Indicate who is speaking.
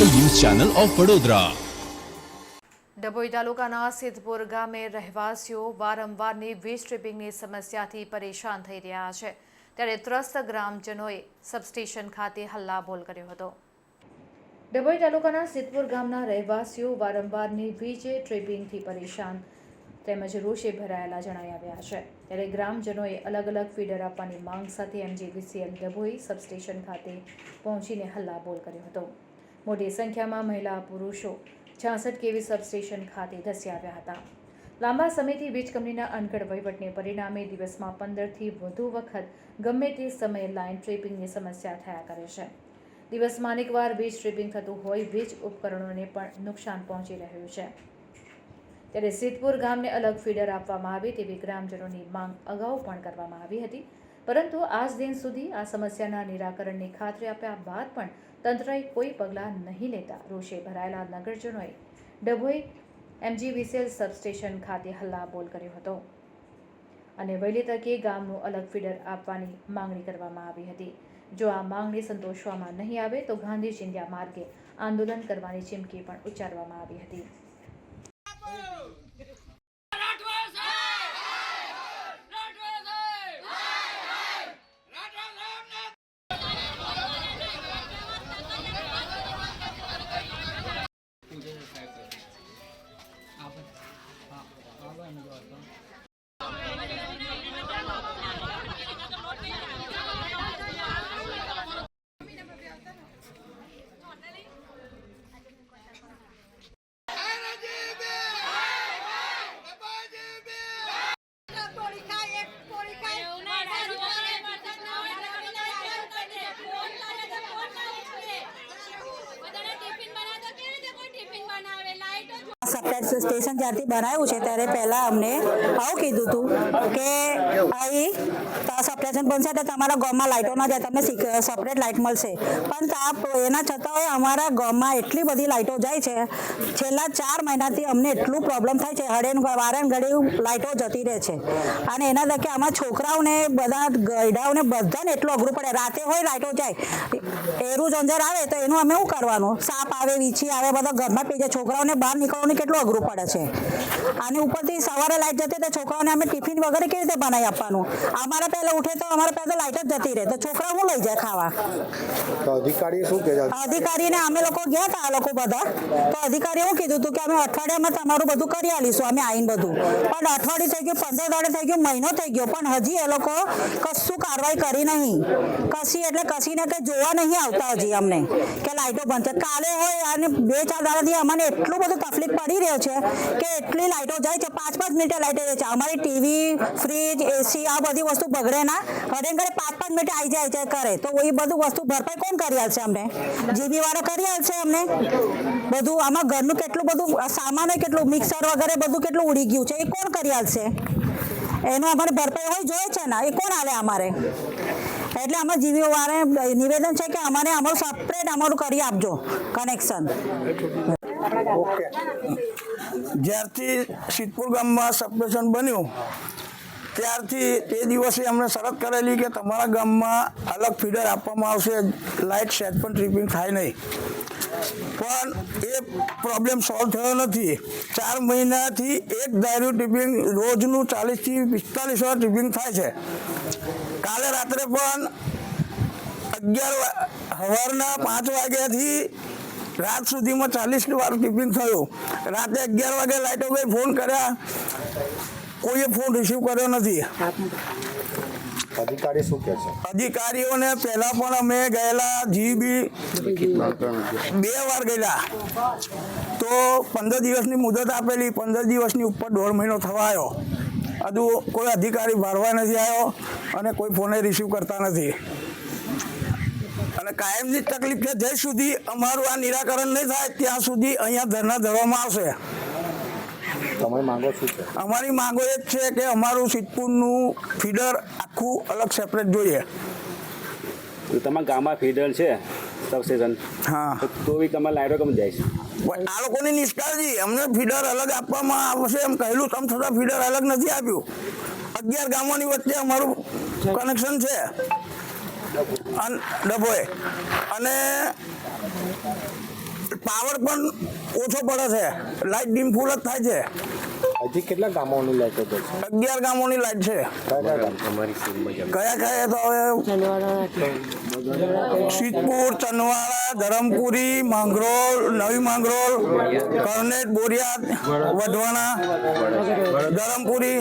Speaker 1: Channel of Vadodara.
Speaker 2: Dabhoi તાલુકાના સિદ્ધપુર ગામે રહેવાસીઓ વારંવારની વીજ ટ્રિપિંગની સમસ્યાથી પરેશાન થઈ રહ્યા છે. ત્યારે ત્રસ્ત ગ્રામજનોએ સબસ્ટેશન ખાતે હલ્લાબોલ કર્યો હતો. ડભોઈ તાલુકાના સિદ્ધપુર ગામના રહેવાસીઓ વારંવારની વીજ ટ્રિપિંગથી પરેશાન તેમજ રોષે ભરાયેલા જણાઈ આવ્યા છે. ત્યારે ગ્રામજનોએ અલગ અલગ ફીડર આપવાની માંગ સાથે એમજીવીસીએલ ડભોઈ સબસ્ટેશન ખાતે પહોંચીને હલ્લાબોલ કર્યો હતો. મોટી સંખ્યામાં મહિલા પુરુષો છાસઠ કેવી સબસ્ટેશન ખાતે ધસી આવ્યા હતા. લાંબા સમયથી વીજ કંપનીના અનગઢ વહીવટને પરિણામે દિવસમાં પંદરથી વધુ વખત ગમે તે સમયે લાઇન ટ્રીપિંગની સમસ્યા થયા કરે છે. દિવસમાં અનેકવાર વીજ ટ્રીપિંગ થતું હોય વીજ ઉપકરણોને પણ નુકસાન પહોંચી રહ્યું છે. ત્યારે સિદ્ધપુર ગામને અલગ ફીડર આપવામાં આવે તેવી ગ્રામજનોની માંગ અગાઉ પણ કરવામાં આવી હતી. પરંતુ આજ દિન સુધી આ સમસ્યાના નિરાકરણની ખાતરી આપ્યા બાદ પણ તંત્રએ કોઈ પગલાં નહીં લેતા રોષે ભરાયેલા નગરજનોએ ડભોઈ એમજીવીસીએલ સબસ્ટેશન ખાતે હલ્લાબોલ કર્યો હતો. અને વહેલી તકે ગામનું અલગ ફીડર આપવાની માંગણી કરવામાં આવી હતી. જો આ માંગણી સંતોષવામાં નહીં આવે તો ગાંધી ચિંધ્યા માર્ગે આંદોલન કરવાની ચીમકી પણ ઉચ્ચારવામાં આવી હતી.
Speaker 3: 啊，外面就要灯。લાઈટો
Speaker 4: સ્ટેશન જ્યારથી બનાવ્યું છે, ત્યારે પહેલાં અમને આવું કીધું હતું કે અહીં સપ્લાયશન બનશે તો તમારા ગામમાં લાઇટો ના જાય, તમને સપરેટ લાઇટ મળશે. પણ એના છતાં અમારા ગામમાં એટલી બધી લાઇટો જાય છે, છેલ્લા ચાર મહિનાથી અમને એટલું પ્રોબ્લેમ થાય છે, હળે વારે ઘડી લાઇટો જતી રહે છે. અને એના થકે આમાં છોકરાઓને, બધા ગયડાઓને બધાને એટલું અઘરું પડે, રાતે હોય લાઇટો જાય, એરું જંજર આવે તો એનું અમે શું કરવાનું? સાપ આવે, વીછી આવે, બધા ઘરમાં પી જાય, છોકરાઓને બહાર નીકળવાનું કેટલું અઘરું પડે છે. અને ઉપરથી સવારે લાઇટ જતી તો છોકરાઓને અમે ટિફિન વગેરે કેવી રીતે બનાવી આપવાનું? અમારા પહેલા ઉઠે તો અમારા પહેલા લાઇટ જ જતી રહે. તો છોકરા હું લઈ જાય ખાવા?
Speaker 5: અધિકારી શું કહે
Speaker 4: અધિકારીને અમે લોકો ગયા હતા આ લોકો બધા. તો અધિકારીએ એવું કીધું હતું કે અમે અઠવાડિયામાં તમારું બધું કરી આલીશું અમે આવીને બધું. પણ અઠવાડિયું થઈ ગયું પંદર દાડે થઈ ગયું મહિનો થઈ ગયો પણ હજી એ લોકો કશું કાર્યવાહી કરી નહીં. કશી એટલે કશીને કંઈ જોવા નહીં આવતા હજી અમને કે લાઇટો બંધ છે. કાલે હોય અને બે ચાર દાડાથી અમને એટલું બધું તકલીફ પડી રહ્યો છે કે એટલી લાઇટો જાય છે, પાંચ પાંચ મિનિટે લાઇટો જાય છે. અમારી ટીવી, ફ્રીજ એસી આ બધી વસ્તુ બગડે ના. ઘરે ઘરે પાંચ પાંચ મિનિટે આવી જાય છે કરે તો એ બધું વસ્તુ ભરપાઈ કોણ કરી હશે અમને? જીબી વાળો કરી આલશે અમને? બધું આમાં ઘરનું કેટલું બધું સામાન કેટલું, મિક્સર વગેરે બધું કેટલું ઉડી ગયું છે, એ કોણ કરી આલશે એનું અમારે ભરપાઈ હોય જોઈએ છે ને, એ કોણ આલે અમારે? એટલે અમે જીવીઓ વાળા નિવેદન છે કે અમારે, અમારું સપરેટ અમારું કરી આપજો કનેક્શન
Speaker 6: જ્યારથી સિદ્ધપુર ગામમાં સબસ્ટેશન બન્યું, ત્યારથી તે દિવસે અમને શરત કરેલી કે તમારા ગામમાં અલગ ફીડર આપવામાં આવશે, લાઇટ સેટ પણ ટ્રીપિંગ થાય નહીં. પણ એ પ્રોબ્લેમ સોલ્વ થયો નથી. ચાર મહિનાથી એક ડાયરું ટ્રીપિંગ રોજનું ચાલીસથી પિસ્તાલીસ વાર ટ્રીપિંગ થાય છે. કાલે રાત્રે પણ અગિયાર સવારના પાંચ વાગ્યાથી રાત સુધીમાં ચાલીસ વાર ટિફિન થયું. રાતે અગિયાર વાગે લાઇટો ગઈ ફોન કર્યા. કોઈએ ફોન રિસીવ કર્યો નથી.
Speaker 5: અધિકારી શું કહે છે?
Speaker 6: અધિકારીઓને પહેલા પણ અમે ગયેલા જીબી બે વાર ગયેલા. તો પંદર દિવસની મુદત આપેલી પંદર દિવસની ઉપર દોઢ મહિનો થવા આવ્યો. હજુ કોઈ અધિકારી ભરવા નથી આવ્યો અને કોઈ ફોને રિસીવ કરતા નથી. અને કાયમની તકલીફ છે જ્યાં સુધી અમારું આ નિરાકરણ નહીં થાય ત્યાં સુધી અહીંયા ધરના ધરવામાં આવશે.
Speaker 5: તમારી માંગો શું છે
Speaker 6: અમારી માંગો એ જ છે કે અમારું સિદ્ધપુરનું ફીડર આખું અલગ સેપરેટ જોઈએ.
Speaker 7: તમારા ગામમાં ફીડર છે સબસ્ટેશન
Speaker 6: હા.
Speaker 7: તો બી તમારે લાઈટો કમ જાય છે?
Speaker 6: પણ આ લોકોની નિષ્કાળજી અમને ફીડર અલગ આપવામાં આવશે એમ કહેલું તમ છતાં ફીડર અલગ નથી આપ્યું. અગિયાર ગામોની વચ્ચે અમારું કનેક્શન છે. ડભોએ અને પાવર પણ ઓછો પડે છે. લાઇટ ડીમ ફૂલ જ થાય છે.
Speaker 5: હજી કેટલા ગામોની લાઈટ છે?
Speaker 6: અગિયાર ગામોની લાઈટ છે.
Speaker 5: કયા કયા ગામ
Speaker 6: કયા કયા તો હવે સિદ્ધપુર ચનવાડા ધરમપુરી માંગરોળ નવી માંગરોળ કરનેટ બોરિયાદ વઢવાણા ધરમપુરી.